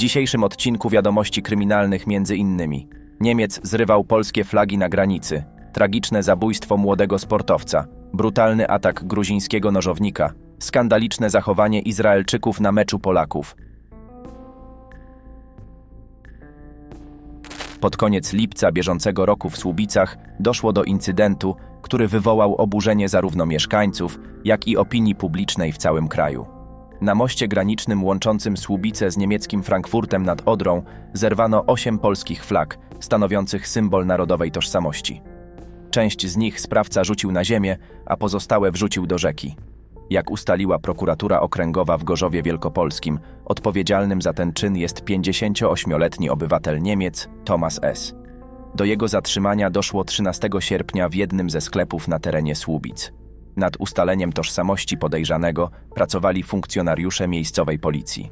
dzisiejszym odcinku wiadomości kryminalnych między innymi Niemiec zrywał polskie flagi na granicy, tragiczne zabójstwo młodego sportowca, brutalny atak gruzińskiego nożownika, skandaliczne zachowanie Izraelczyków na meczu Polaków. Pod koniec lipca bieżącego roku w Słubicach doszło do incydentu, który wywołał oburzenie zarówno mieszkańców, jak i opinii publicznej w całym kraju. Na moście granicznym łączącym Słubice z niemieckim Frankfurtem nad Odrą zerwano osiem polskich flag, stanowiących symbol narodowej tożsamości. Część z nich sprawca rzucił na ziemię, a pozostałe wrzucił do rzeki. Jak ustaliła prokuratura okręgowa w Gorzowie Wielkopolskim, odpowiedzialnym za ten czyn jest 58-letni obywatel Niemiec Thomas S. Do jego zatrzymania doszło 13 sierpnia w jednym ze sklepów na terenie Słubic. Nad ustaleniem tożsamości podejrzanego pracowali funkcjonariusze miejscowej policji.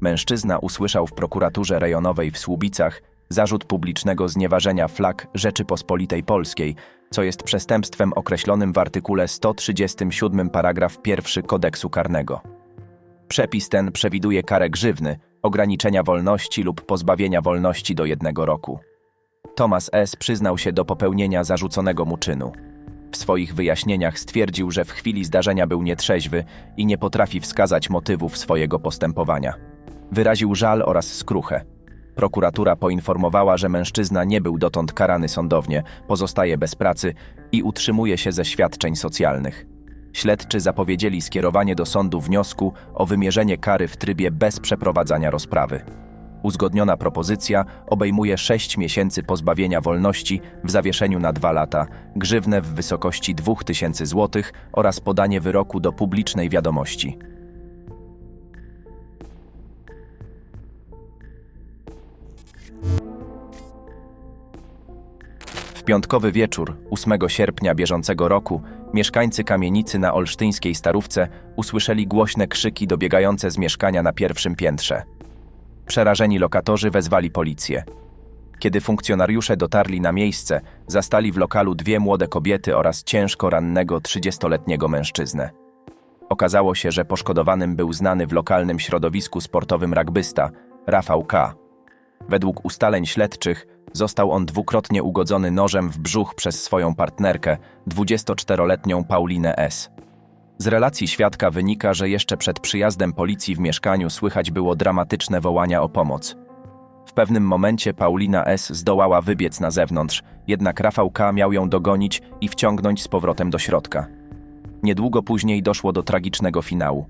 Mężczyzna usłyszał w prokuraturze rejonowej w Słubicach zarzut publicznego znieważenia flag Rzeczypospolitej Polskiej, co jest przestępstwem określonym w artykule 137 paragraf 1 kodeksu karnego. Przepis ten przewiduje karę grzywny, ograniczenia wolności lub pozbawienia wolności do jednego roku. Thomas S. przyznał się do popełnienia zarzuconego mu czynu. W swoich wyjaśnieniach stwierdził, że w chwili zdarzenia był nietrzeźwy i nie potrafi wskazać motywów swojego postępowania. Wyraził żal oraz skruchę. Prokuratura poinformowała, że mężczyzna nie był dotąd karany sądownie, pozostaje bez pracy i utrzymuje się ze świadczeń socjalnych. Śledczy zapowiedzieli skierowanie do sądu wniosku o wymierzenie kary w trybie bez przeprowadzania rozprawy. Uzgodniona propozycja obejmuje 6 miesięcy pozbawienia wolności w zawieszeniu na 2 lata, grzywnę w wysokości 2000 zł oraz podanie wyroku do publicznej wiadomości. W piątkowy wieczór, 8 sierpnia bieżącego roku, mieszkańcy kamienicy na olsztyńskiej Starówce usłyszeli głośne krzyki dobiegające z mieszkania na pierwszym piętrze. Przerażeni lokatorzy wezwali policję. Kiedy funkcjonariusze dotarli na miejsce, zastali w lokalu dwie młode kobiety oraz ciężko rannego 30-letniego mężczyznę. Okazało się, że poszkodowanym był znany w lokalnym środowisku sportowym rugbysta Rafał K. Według ustaleń śledczych został on dwukrotnie ugodzony nożem w brzuch przez swoją partnerkę, 24-letnią Paulinę S. Z relacji świadka wynika, że jeszcze przed przyjazdem policji w mieszkaniu słychać było dramatyczne wołania o pomoc. W pewnym momencie Paulina S. zdołała wybiec na zewnątrz, jednak Rafał K. miał ją dogonić i wciągnąć z powrotem do środka. Niedługo później doszło do tragicznego finału.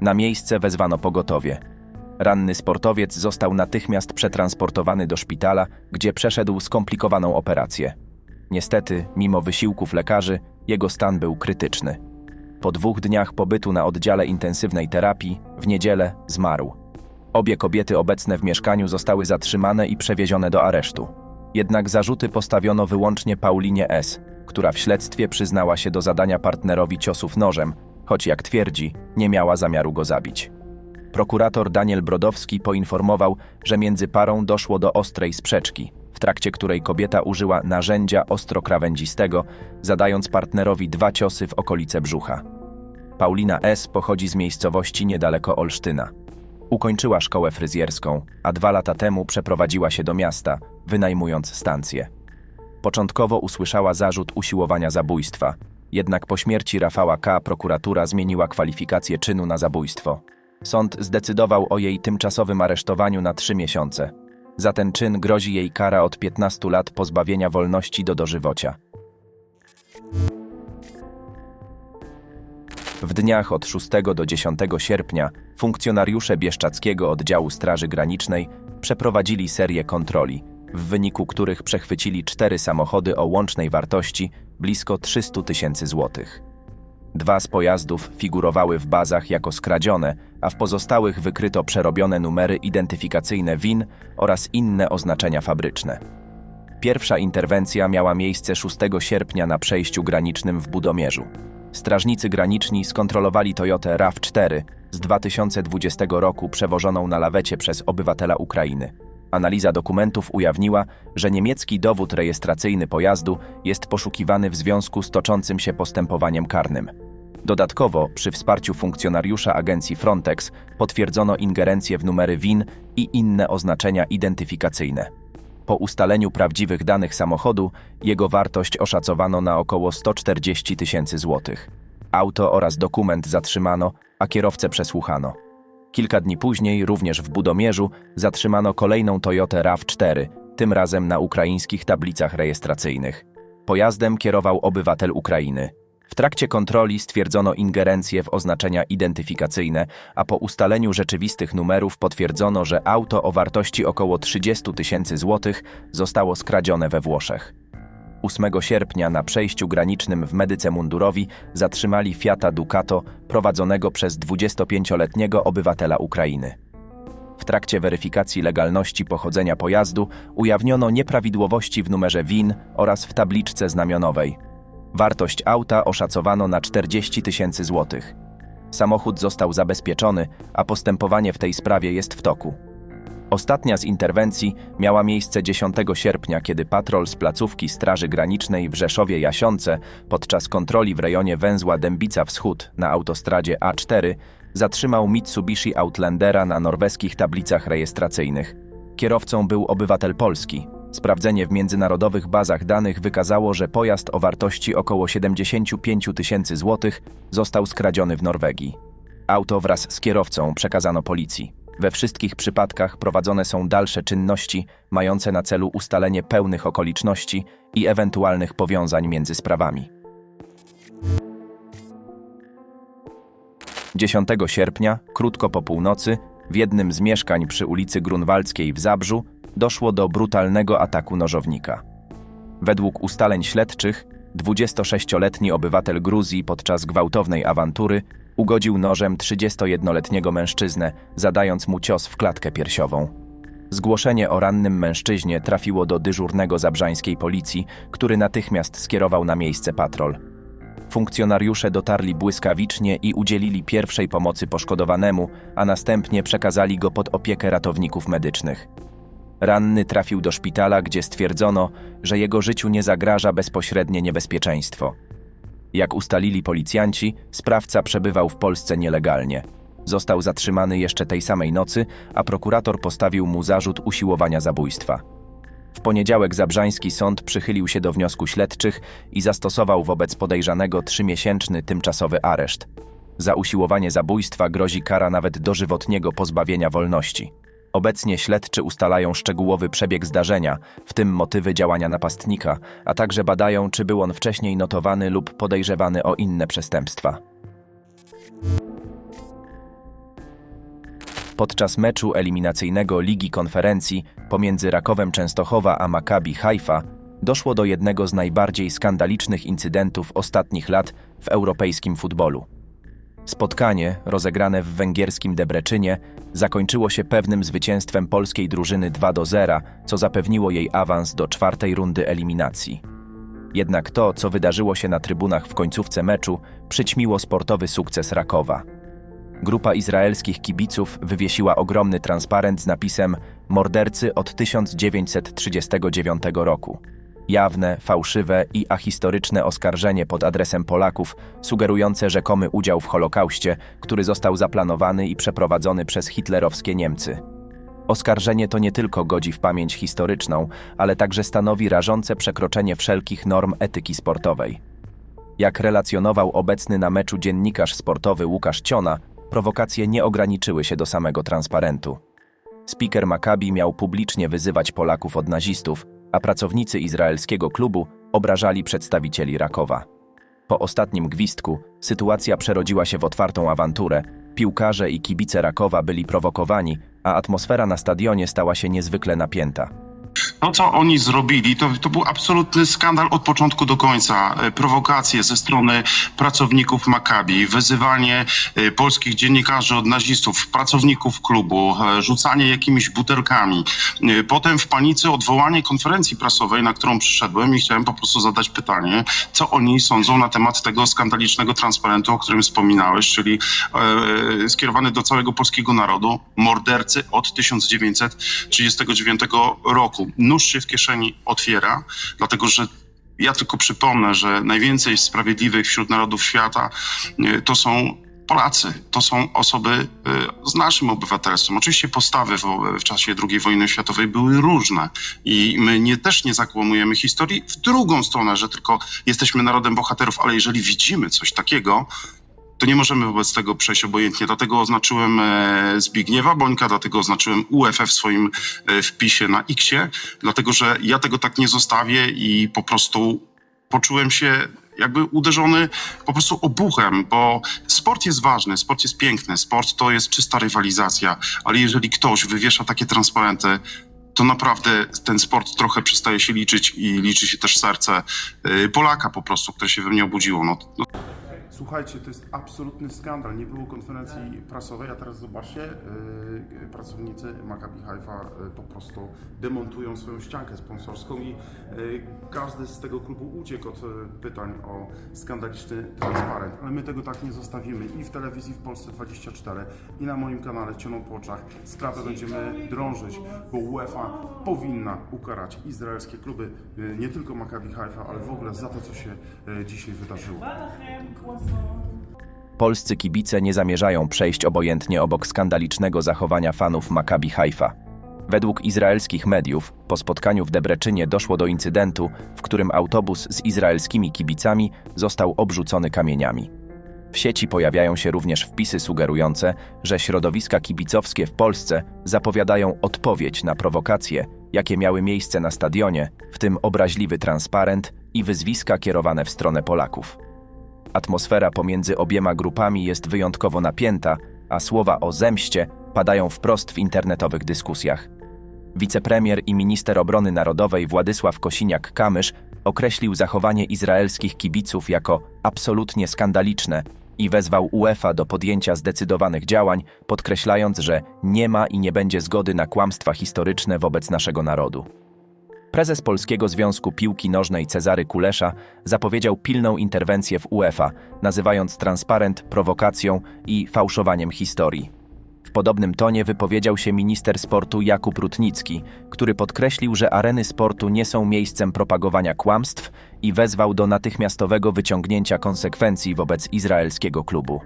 Na miejsce wezwano pogotowie. Ranny sportowiec został natychmiast przetransportowany do szpitala, gdzie przeszedł skomplikowaną operację. Niestety, mimo wysiłków lekarzy, jego stan był krytyczny. Po dwóch dniach pobytu na oddziale intensywnej terapii, w niedzielę zmarł. Obie kobiety obecne w mieszkaniu zostały zatrzymane i przewiezione do aresztu. Jednak zarzuty postawiono wyłącznie Paulinie S., która w śledztwie przyznała się do zadania partnerowi ciosów nożem, choć jak twierdzi, nie miała zamiaru go zabić. Prokurator Daniel Brodowski poinformował, że między parą doszło do ostrej sprzeczki, w trakcie której kobieta użyła narzędzia ostrokrawędzistego, zadając partnerowi dwa ciosy w okolice brzucha. Paulina S. pochodzi z miejscowości niedaleko Olsztyna. Ukończyła szkołę fryzjerską, a dwa lata temu przeprowadziła się do miasta, wynajmując stację. Początkowo usłyszała zarzut usiłowania zabójstwa, jednak po śmierci Rafała K. prokuratura zmieniła kwalifikację czynu na zabójstwo. Sąd zdecydował o jej tymczasowym aresztowaniu na trzy miesiące. Za ten czyn grozi jej kara od 15 lat pozbawienia wolności do dożywocia. W dniach od 6 do 10 sierpnia funkcjonariusze Bieszczackiego Oddziału Straży Granicznej przeprowadzili serię kontroli, w wyniku których przechwycili cztery samochody o łącznej wartości blisko 300 tysięcy złotych. Dwa z pojazdów figurowały w bazach jako skradzione, a w pozostałych wykryto przerobione numery identyfikacyjne WIN oraz inne oznaczenia fabryczne. Pierwsza interwencja miała miejsce 6 sierpnia na przejściu granicznym w Budomierzu. Strażnicy graniczni skontrolowali Toyotę RAV4 z 2020 roku przewożoną na lawecie przez obywatela Ukrainy. Analiza dokumentów ujawniła, że niemiecki dowód rejestracyjny pojazdu jest poszukiwany w związku z toczącym się postępowaniem karnym. Dodatkowo, przy wsparciu funkcjonariusza agencji Frontex potwierdzono ingerencję w numery WIN i inne oznaczenia identyfikacyjne. Po ustaleniu prawdziwych danych samochodu, jego wartość oszacowano na około 140 tysięcy złotych. Auto oraz dokument zatrzymano, a kierowcę przesłuchano. Kilka dni później, również w Budomierzu, zatrzymano kolejną Toyotę RAV4, tym razem na ukraińskich tablicach rejestracyjnych. Pojazdem kierował obywatel Ukrainy. W trakcie kontroli stwierdzono ingerencję w oznaczenia identyfikacyjne, a po ustaleniu rzeczywistych numerów potwierdzono, że auto o wartości około 30 tysięcy złotych zostało skradzione we Włoszech. 8 sierpnia na przejściu granicznym w Medyce Mundurowi zatrzymali Fiata Ducato prowadzonego przez 25-letniego obywatela Ukrainy. W trakcie weryfikacji legalności pochodzenia pojazdu ujawniono nieprawidłowości w numerze WIN oraz w tabliczce znamionowej. Wartość auta oszacowano na 40 tysięcy złotych. Samochód został zabezpieczony, a postępowanie w tej sprawie jest w toku. Ostatnia z interwencji miała miejsce 10 sierpnia, kiedy patrol z placówki Straży Granicznej w Rzeszowie Jasiące podczas kontroli w rejonie węzła Dębica Wschód na autostradzie A4 zatrzymał Mitsubishi Outlandera na norweskich tablicach rejestracyjnych. Kierowcą był obywatel Polski. Sprawdzenie w międzynarodowych bazach danych wykazało, że pojazd o wartości około 75 tysięcy złotych został skradziony w Norwegii. Auto wraz z kierowcą przekazano policji. We wszystkich przypadkach prowadzone są dalsze czynności mające na celu ustalenie pełnych okoliczności i ewentualnych powiązań między sprawami. 10 sierpnia, krótko po północy, w jednym z mieszkań przy ulicy Grunwaldzkiej w Zabrzu doszło do brutalnego ataku nożownika. Według ustaleń śledczych, 26-letni obywatel Gruzji podczas gwałtownej awantury ugodził nożem 31-letniego mężczyznę, zadając mu cios w klatkę piersiową. Zgłoszenie o rannym mężczyźnie trafiło do dyżurnego zabrzańskiej policji, który natychmiast skierował na miejsce patrol. Funkcjonariusze dotarli błyskawicznie i udzielili pierwszej pomocy poszkodowanemu, a następnie przekazali go pod opiekę ratowników medycznych. Ranny trafił do szpitala, gdzie stwierdzono, że jego życiu nie zagraża bezpośrednie niebezpieczeństwo. Jak ustalili policjanci, sprawca przebywał w Polsce nielegalnie. Został zatrzymany jeszcze tej samej nocy, a prokurator postawił mu zarzut usiłowania zabójstwa. W poniedziałek Zabrzański Sąd przychylił się do wniosku śledczych i zastosował wobec podejrzanego trzymiesięczny tymczasowy areszt. Za usiłowanie zabójstwa grozi kara nawet dożywotniego pozbawienia wolności. Obecnie śledczy ustalają szczegółowy przebieg zdarzenia, w tym motywy działania napastnika, a także badają, czy był on wcześniej notowany lub podejrzewany o inne przestępstwa. Podczas meczu eliminacyjnego Ligi Konferencji pomiędzy Rakowem Częstochowa a Maccabi Haifa doszło do jednego z najbardziej skandalicznych incydentów ostatnich lat w europejskim futbolu. Spotkanie, rozegrane w węgierskim Debreczynie, zakończyło się pewnym zwycięstwem polskiej drużyny 2 do 0, co zapewniło jej awans do czwartej rundy eliminacji. Jednak to, co wydarzyło się na trybunach w końcówce meczu, przyćmiło sportowy sukces Rakowa. Grupa izraelskich kibiców wywiesiła ogromny transparent z napisem Mordercy od 1939 roku. Jawne, fałszywe i ahistoryczne oskarżenie pod adresem Polaków, sugerujące rzekomy udział w Holokauście, który został zaplanowany i przeprowadzony przez hitlerowskie Niemcy. Oskarżenie to nie tylko godzi w pamięć historyczną, ale także stanowi rażące przekroczenie wszelkich norm etyki sportowej. Jak relacjonował obecny na meczu dziennikarz sportowy Łukasz Ciona, prowokacje nie ograniczyły się do samego transparentu. Speaker Maccabi miał publicznie wyzywać Polaków od nazistów, a pracownicy izraelskiego klubu obrażali przedstawicieli Rakowa. Po ostatnim gwizdku sytuacja przerodziła się w otwartą awanturę, piłkarze i kibice Rakowa byli prowokowani, a atmosfera na stadionie stała się niezwykle napięta. To, co oni zrobili, to, to był absolutny skandal od początku do końca. E, Prowokacje ze strony pracowników Maccabi, wyzywanie e, polskich dziennikarzy od nazistów, pracowników klubu, e, rzucanie jakimiś butelkami. Potem w panice odwołanie konferencji prasowej, na którą przyszedłem i chciałem po prostu zadać pytanie, co oni sądzą na temat tego skandalicznego transparentu, o którym wspominałeś, czyli e, skierowany do całego polskiego narodu, mordercy od 1939 roku nóż się w kieszeni otwiera, dlatego że Ja tylko przypomnę, że najwięcej sprawiedliwych wśród narodów świata e, to są Polacy, to są osoby e, z naszym obywatelstwem. Oczywiście postawy w, w czasie II wojny światowej były różne i my nie, też nie zakłamujemy historii w drugą stronę, że tylko jesteśmy narodem bohaterów, ale jeżeli widzimy coś takiego, to nie możemy wobec tego przejść obojętnie. Dlatego oznaczyłem e, Zbigniewa Bońka, dlatego oznaczyłem UFF w swoim e, wpisie na Xie, dlatego że ja tego tak nie zostawię i po prostu poczułem się jakby uderzony po prostu obuchem, bo sport jest ważny, sport jest piękny, sport to jest czysta rywalizacja, ale jeżeli ktoś wywiesza takie transparenty, to naprawdę ten sport trochę przestaje się liczyć i liczy się też serce y, Polaka po prostu, które się we mnie obudziło. No, no, Słuchajcie, to jest absolutny skandal. Nie było konferencji prasowej, a teraz zobaczcie, yy, pracownicy Maccabi Haifa yy, po prostu demontują swoją ściankę sponsorską i yy, każdy z tego klubu uciekł od pytań o skandaliczny transparent. Ale my tego tak nie zostawimy i w telewizji w Polsce 24 i na moim kanale Cioną po oczach sprawę będziemy drążyć, bo UEFA powinna ukarać izraelskie kluby, nie tylko Maccabi Haifa, ale w ogóle za to, co się dzisiaj wydarzyło. Polscy kibice nie zamierzają przejść obojętnie obok skandalicznego zachowania fanów Maccabi Haifa. Według izraelskich mediów, po spotkaniu w Debreczynie doszło do incydentu, w którym autobus z izraelskimi kibicami został obrzucony kamieniami. W sieci pojawiają się również wpisy sugerujące, że środowiska kibicowskie w Polsce zapowiadają odpowiedź na prowokacje, jakie miały miejsce na stadionie, w tym obraźliwy transparent i wyzwiska kierowane w stronę Polaków. Atmosfera pomiędzy obiema grupami jest wyjątkowo napięta, a słowa o zemście padają wprost w internetowych dyskusjach. Wicepremier i minister obrony narodowej Władysław Kosiniak-Kamysz określił zachowanie izraelskich kibiców jako absolutnie skandaliczne i wezwał UEFA do podjęcia zdecydowanych działań, podkreślając, że nie ma i nie będzie zgody na kłamstwa historyczne wobec naszego narodu. Prezes Polskiego Związku Piłki Nożnej Cezary Kulesza zapowiedział pilną interwencję w UEFA, nazywając transparent prowokacją i fałszowaniem historii. W podobnym tonie wypowiedział się minister sportu Jakub Rutnicki, który podkreślił, że areny sportu nie są miejscem propagowania kłamstw i wezwał do natychmiastowego wyciągnięcia konsekwencji wobec izraelskiego klubu.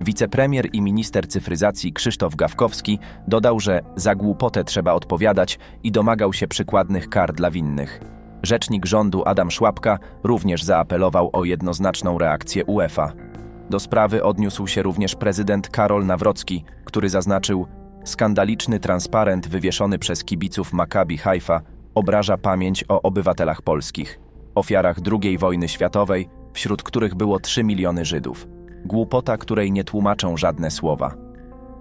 Wicepremier i minister cyfryzacji Krzysztof Gawkowski dodał, że za głupotę trzeba odpowiadać i domagał się przykładnych kar dla winnych. Rzecznik rządu Adam Szłapka również zaapelował o jednoznaczną reakcję UEFA. Do sprawy odniósł się również prezydent Karol Nawrocki, który zaznaczył: Skandaliczny transparent wywieszony przez kibiców Maccabi Haifa obraża pamięć o obywatelach polskich, ofiarach II wojny światowej, wśród których było 3 miliony Żydów. Głupota, której nie tłumaczą żadne słowa.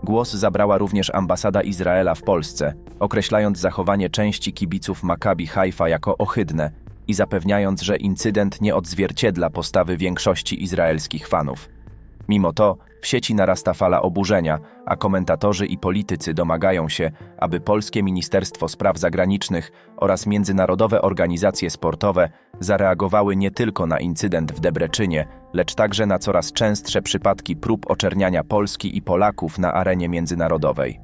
Głos zabrała również ambasada Izraela w Polsce, określając zachowanie części kibiców Maccabi Haifa jako ohydne i zapewniając, że incydent nie odzwierciedla postawy większości izraelskich fanów. Mimo to w sieci narasta fala oburzenia, a komentatorzy i politycy domagają się, aby polskie Ministerstwo Spraw Zagranicznych oraz międzynarodowe organizacje sportowe zareagowały nie tylko na incydent w Debreczynie, lecz także na coraz częstsze przypadki prób oczerniania Polski i Polaków na arenie międzynarodowej.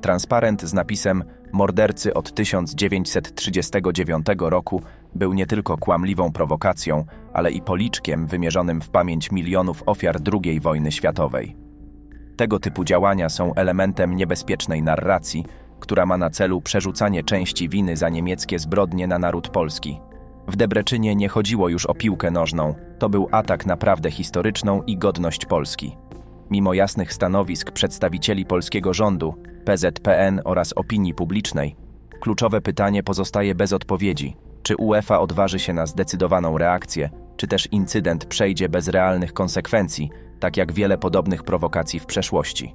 Transparent z napisem Mordercy od 1939 roku był nie tylko kłamliwą prowokacją, ale i policzkiem wymierzonym w pamięć milionów ofiar II wojny światowej. Tego typu działania są elementem niebezpiecznej narracji, która ma na celu przerzucanie części winy za niemieckie zbrodnie na naród polski. W Debreczynie nie chodziło już o piłkę nożną, to był atak na prawdę historyczną i godność Polski. Mimo jasnych stanowisk przedstawicieli polskiego rządu, PZPN oraz opinii publicznej, kluczowe pytanie pozostaje bez odpowiedzi: czy UEFA odważy się na zdecydowaną reakcję, czy też incydent przejdzie bez realnych konsekwencji, tak jak wiele podobnych prowokacji w przeszłości.